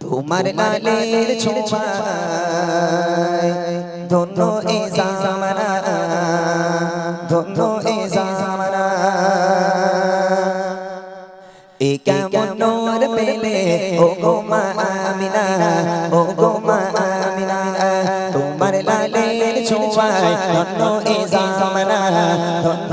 তোমার লালের ছোঁয়ায় ধন্য এ জামানা, ধন্য এ জামানা। এ কেমন নূর পেলে ও গো মা আমিনা ও গো মা আমিনা। তোমার লালের ছোঁয়ায় ধন্য এ ধন্য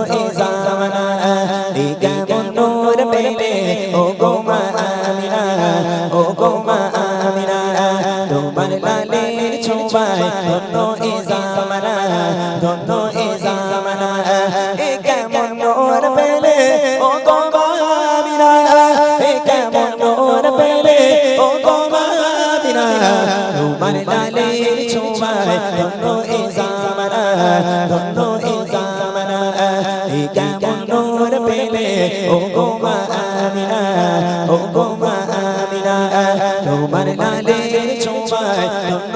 ছোঁয়ায় ধন্য এ ধন্য এ এ কেমন নূর পেলে, ও গো মা এ কেমন নূর পেলে, ও গো মা তোমার লালের ছোঁয়ায়, ধন্য এ ধন্য এ এ কেমন নূর পেলে, ও গো মা আমিনা ও গো মা আমিনা তোমার লালের ছোঁয়ায়, ধন্য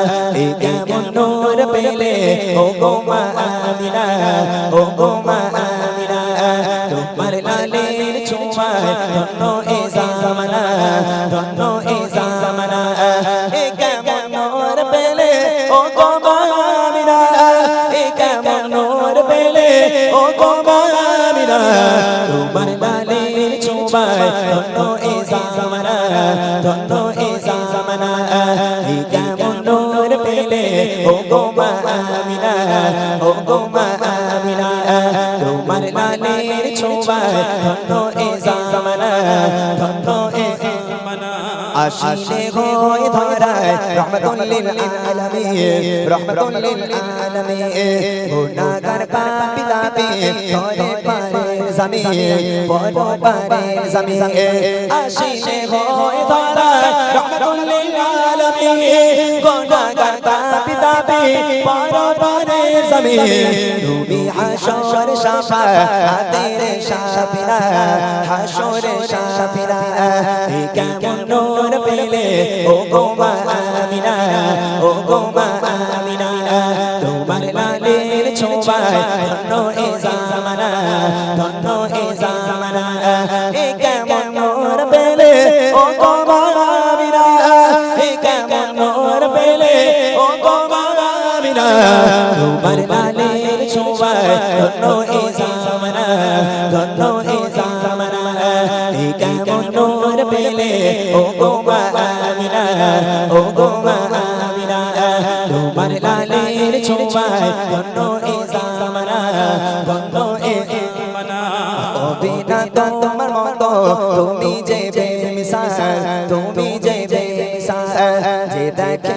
এ জামানা এ কেমন নূর পেলে ও গো মা আমিনা ও গো মা আমিনা তোমার লালের ছোঁয়ায় ধন্য এ জামানা, ধন্য এ জামানা। এ কেমন নূর পেলে ও গো মা আমিনা এ কেমন নূর পেলে ও গো মা আমিনা তোমার লালের ছোঁয়ায় ধন্য এ জামানা, ধন্য এ জামানা। গো মা আমিনা ও গো মা আমিনা তোমার লালের ছোঁয়ায় আশিনে হয় ধরায় রহমতুল্লিল আলামিন রহমতুল্লিল আলামিন। গুনাহগার পাপী দাবি ধরে পারে জামিন বড় পারে জামিন। আশিনে হয় ধরায় রহমতুল্লিল আলামিন গুনাহগার পাপী দাবি বড় পারে জামিন। তুমি হাসর শাফাতের শাফিনা হাসর শাফিনা কেমন ও গো মা ও গো মা তোমার লালের ছোঁয়ায় ধন্য এ জামানা, ধন্য এ জামানা, এ কেমন নূর পেলে, ও গো মা এ কেমন নূর পেলে, ও গো মা তোমার লালের ছোঁয়ায় ধন্য এ জামানা, ধন্য ছোঁয়ায় ধন্য এ জামানা, ধন্য এ জামানা। ও বিনা তোমার মতো তুমি যে বেমিসাল, তুমি যে বেমিসাল। যে দেখে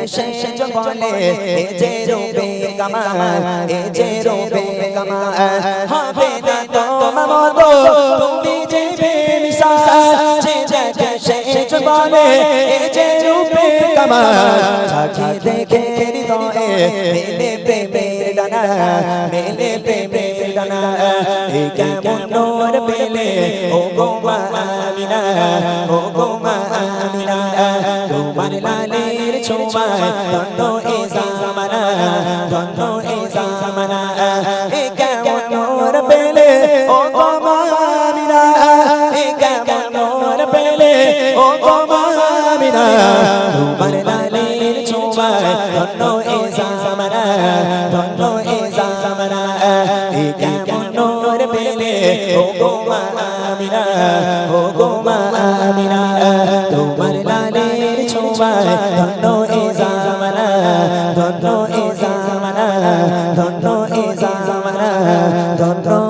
যে বলে, এ যে রূপে কামাল, এ যে রূপে কামাল। হবে না তোমার মতো তুমি যে বেমিসাল, যে দেখে যে বলে, এ যে রূপে কামাল। চাকি দেখে হৃদয়ে মেলে প্রেমের ডানা মেলে প্রেমের ডানা এই কেমন নূর পেলে ও গো মা আমিনা ও গো মা আমিনা। তোমার লালের ছোঁয়ায় ধন্য এ জামানা, ধন্য এ জামানা। এ কেমন নূর পেলে ও গো মা আমিনা। এ কেমন নূর পেলে ও গো মা আমিনা। তোমায় ধন্য এ জামানা, ধন্য এ জামানা। এ কেমন নূর পেলে ও গো মা ও গো মা তোমার লালের ছোঁয়ায় ধন্য এ জামানা, ধন্য এ জামানা, ধন্য এ জামানা, ধন্য